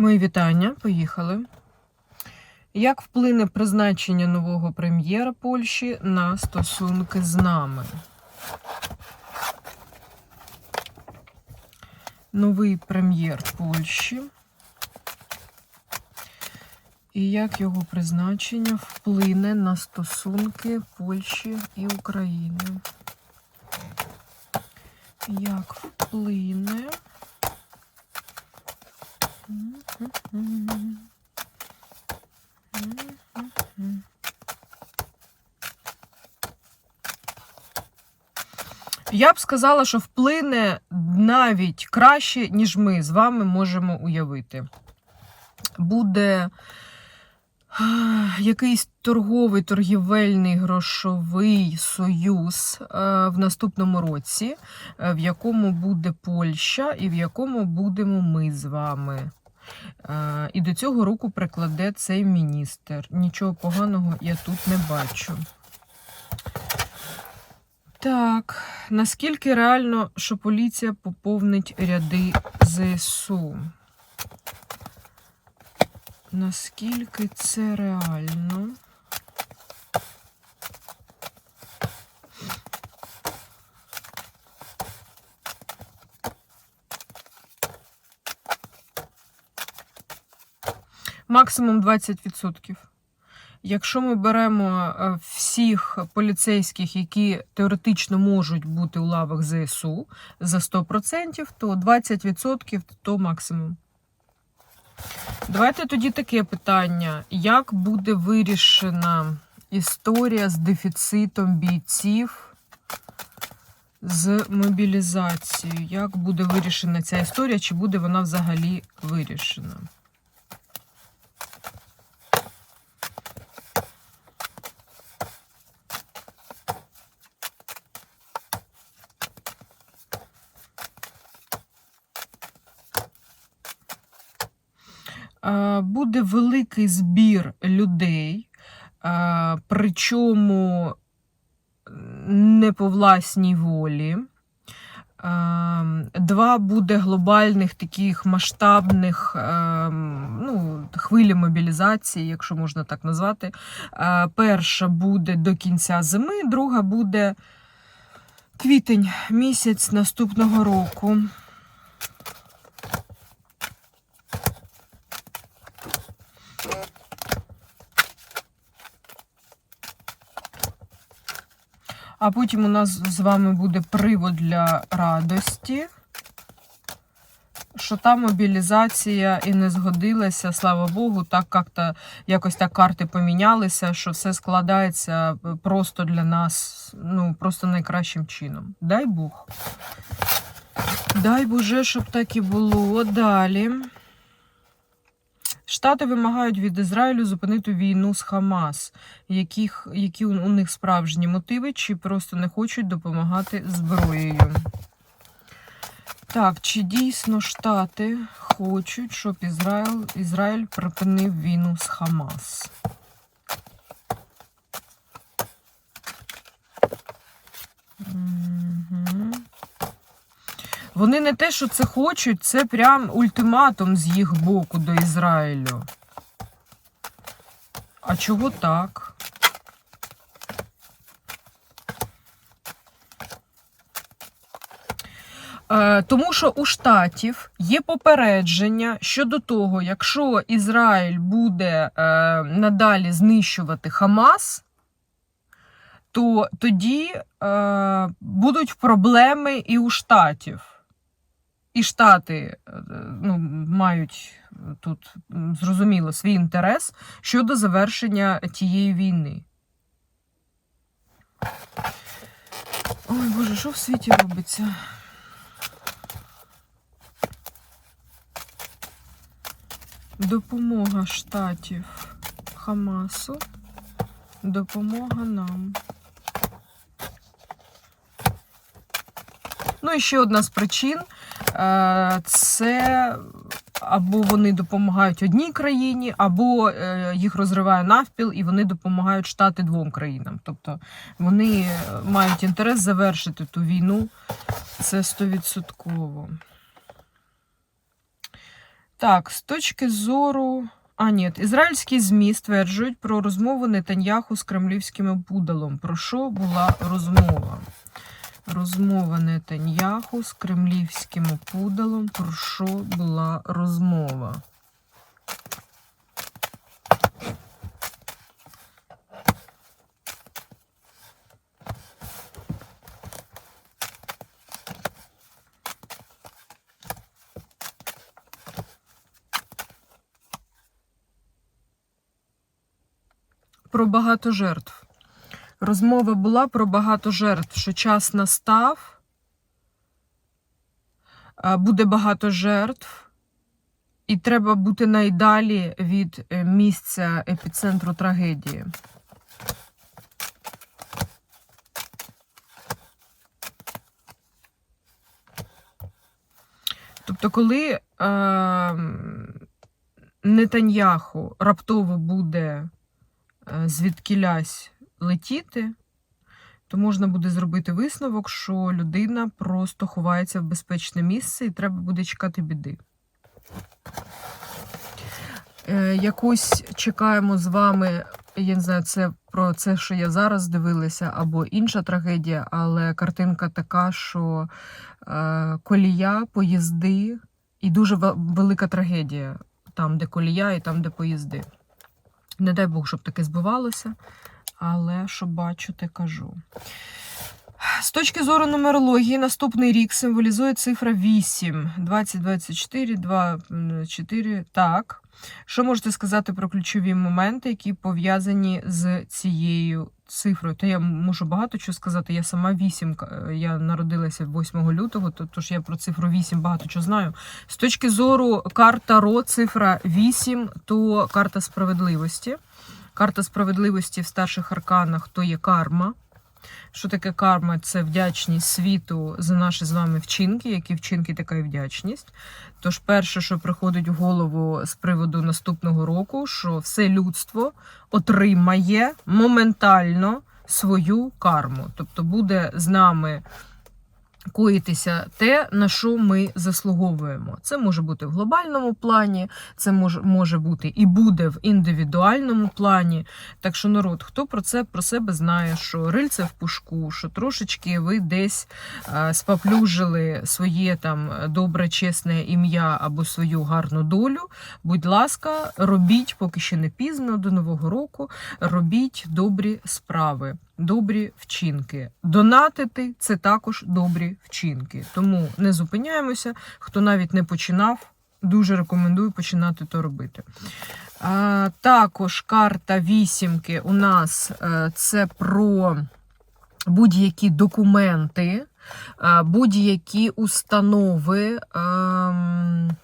Мої вітання, поїхали. Як вплине призначення нового прем'єра Польщі на стосунки з нами? Новий прем'єр Польщі. І як його призначення вплине на стосунки Польщі і України? Як вплине? Я б сказала, що вплине навіть краще, ніж ми з вами можемо уявити. Буде якийсь торговий, торгівельний грошовий союз в наступному році, в якому буде Польща і в якому будемо ми з вами. Е, І до цього руку прикладе цей міністр. Нічого поганого я тут не бачу. Так, наскільки реально, що поліція поповнить ряди ЗСУ? Наскільки це реально? Максимум 20%. Якщо ми беремо е, всіх поліцейських, які теоретично можуть бути у лавах ЗСУ за 100%, то 20% то максимум. Давайте тоді таке питання: як буде вирішена історія з дефіцитом бійців з мобілізацією? Як буде вирішена ця історія, чи буде вона взагалі вирішена? Е, буде великий збір людей, е, причому не по власній волі. Е, Два буде глобальних таких масштабних е, ну, хвилі мобілізації, якщо можна так назвати. Перша буде до кінця зими, друга буде квітень місяць наступного року. А потім у нас з вами буде привод для радості, що та мобілізація і не згодилася, слава Богу, так як-то якось так карти помінялися, що все складається просто для нас, ну, просто найкращим чином. Дай Бог. Дай Боже, щоб так і було. Далі. Штати вимагають від Ізраїлю зупинити війну з Хамас, яких, які у них справжні мотиви, чи просто не хочуть допомагати зброєю. Так, чи дійсно Штати хочуть, щоб Ізраїль, Ізраїль припинив війну з Хамас? Угу. Вони не те, що це хочуть, це прям ультиматум з їх боку до Ізраїлю. А чого так? Е, Тому що у штатів є попередження щодо того, якщо Ізраїль буде е, надалі знищувати Хамас, то тоді е, будуть проблеми і у штатів. І Штати е, ну, мають тут зрозуміло свій інтерес щодо завершення тієї війни. Ой Боже, що в світі робиться? Допомога штатів Хамасу. Допомога нам. Ну і ще одна з причин е, це або вони допомагають одній країні, або е, їх розриває навпіл, і вони допомагають штати двом країнам. Тобто вони мають інтерес завершити ту війну. Це стовідсотково. Так, з точки зору. А, ні, ізраїльські ЗМІ стверджують про розмову Нетаньяху з кремлівським пудалом. Про що була розмова? Розмова Нетаньяху з кремлівським пудалом. Про що була розмова? Про багато жертв. Розмова була про багато жертв, що час настав, буде багато жертв, і треба бути найдалі від е, місця епіцентру трагедії. Тобто, коли е, Нетаньяху раптово буде е, звідкілясь летіти, то можна буде зробити висновок, що людина просто ховається в безпечне місце і треба буде чекати біди. Е, якусь чекаємо з вами, я не знаю, це про це, що я зараз дивилася, або інша трагедія, але картинка така, що е, колія, поїзди і дуже ве- велика трагедія там, де колія, і там, де поїзди. Не дай Бог, щоб таке збивалося, але що бачу, те кажу. З точки зору нумерології, наступний рік символізує цифра 8, 20, 24, 2, 4. Так. Що можете сказати про ключові моменти, які пов'язані з цією цифрою? Та я можу багато чого сказати. Я сама 8, я народилася 8 лютого, то- тож я про цифру 8 багато чого знаю. З точки зору карта Ро, цифра 8, то карта справедливості. Карта справедливості в старших арканах то є карма. Що таке карма? Це вдячність світу за наші з вами вчинки. Які вчинки, така і вдячність. Тож, перше, що приходить в голову з приводу наступного року, що все людство отримає моментально свою карму. Тобто буде з нами коїтися те, на що ми заслуговуємо. Це може бути в глобальному плані, це може, може бути і буде в індивідуальному плані. Так що, народ, хто про це про себе знає, що рильце в пушку, що трошечки ви десь е, споплюжили своє там добре, чесне ім'я або свою гарну долю. Будь ласка, робіть, поки ще не пізно, до Нового року, робіть добрі справи. Добрі вчинки. Донатити це також добрі вчинки. Тому не зупиняємося. Хто навіть не починав, дуже рекомендую починати то робити. А, також карта вісімки у нас е, це про будь-які документи, е, будь-які установи. ем,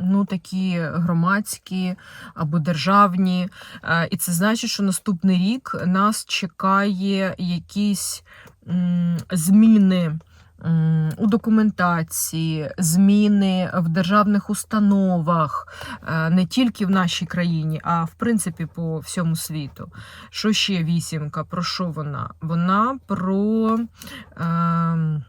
Ну, такі громадські або державні. Е, І це значить, що наступний рік нас чекає якісь зміни у документації, зміни в державних установах, е, не тільки в нашій країні, а в принципі по всьому світу. Що ще вісімка? Про що вона? Вона про. ем,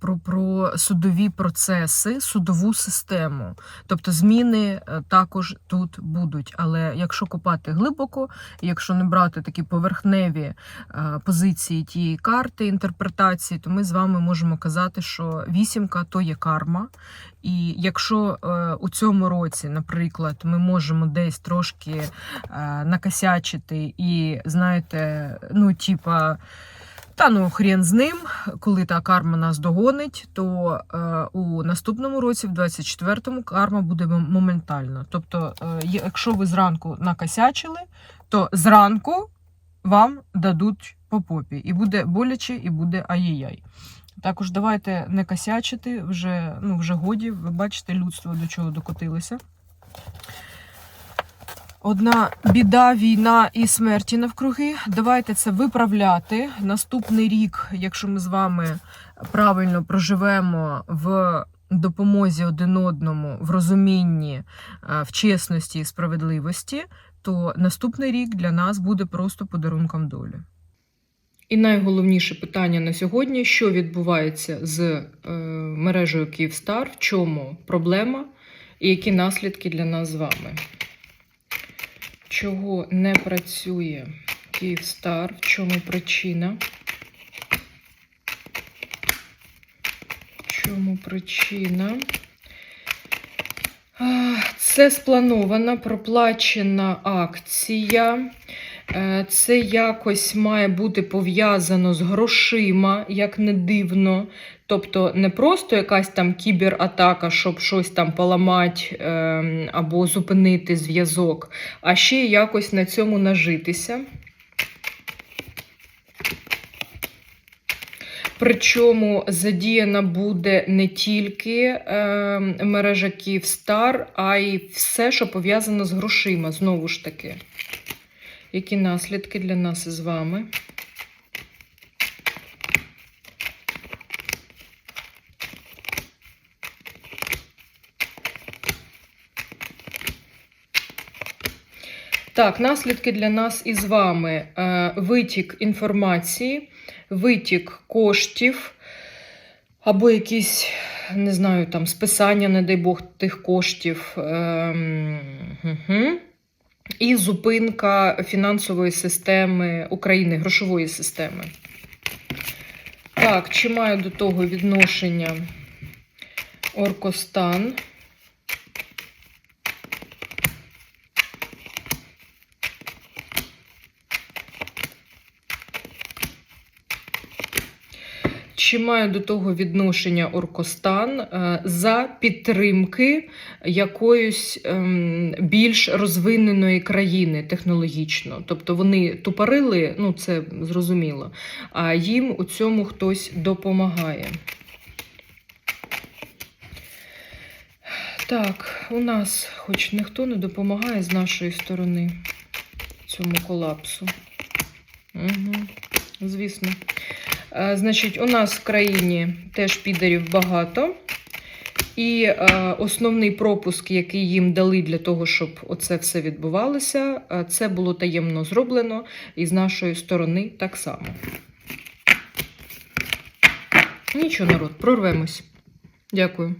про, про судові процеси, судову систему. Тобто зміни е, також тут будуть. Але якщо копати глибоко, якщо не брати такі поверхневі е, позиції тієї карти, інтерпретації, то ми з вами можемо казати, що вісімка то є карма. І якщо е, у цьому році, наприклад, ми можемо десь трошки накосячити і, знаєте, ну, типа. Та ну хрен з ним, коли та карма нас догонить, то е, у наступному році, в 24-му, карма буде мом- моментальна. Тобто, е, якщо ви зранку накосячили, то зранку вам дадуть по попі. І буде боляче, і буде ай-яй-яй. Також давайте не косячити, вже, ну, вже годі, ви бачите, людство до чого докотилося. Одна біда, війна і смерті навкруги. Давайте це виправляти. Наступний рік, якщо ми з вами правильно проживемо в допомозі один одному, в розумінні, е, в чесності і справедливості, то наступний рік для нас буде просто подарунком долі. І найголовніше питання на сьогодні: що відбувається з е, мережею Київстар, в чому проблема? і які наслідки для нас з вами. Чого не працює Київстар? В чому причина? В чому причина? Це спланована, проплачена акція. Е, Це якось має бути пов'язано з грошима, як не дивно. Тобто не просто якась там кібератака, щоб щось там поламати ем, або зупинити зв'язок, а ще якось на цьому нажитися. Причому задіяна буде не тільки е, мережа Київстар, а й все, що пов'язано з грошима. Знову ж таки, які наслідки для нас із вами? Так, наслідки для нас із вами. Е, Витік інформації, витік коштів, або якісь, не знаю, там списання, не дай Бог, тих коштів. Угу. І зупинка фінансової системи України, грошової системи. Так, чи має до того відношення Оркостан? Чи має до того відношення Оркостан е, за підтримки якоїсь ем, більш розвиненої країни технологічно? Тобто вони тупорили, ну це зрозуміло, а їм у цьому хтось допомагає. Так, у нас хоч ніхто не допомагає з нашої сторони цьому колапсу. Угу, звісно. Е, Значить, у нас в країні теж підарів багато. І е, основний пропуск, який їм дали для того, щоб оце все відбувалося, е, це було таємно зроблено і з нашої сторони так само. Нічого, народ, прорвемось. Дякую.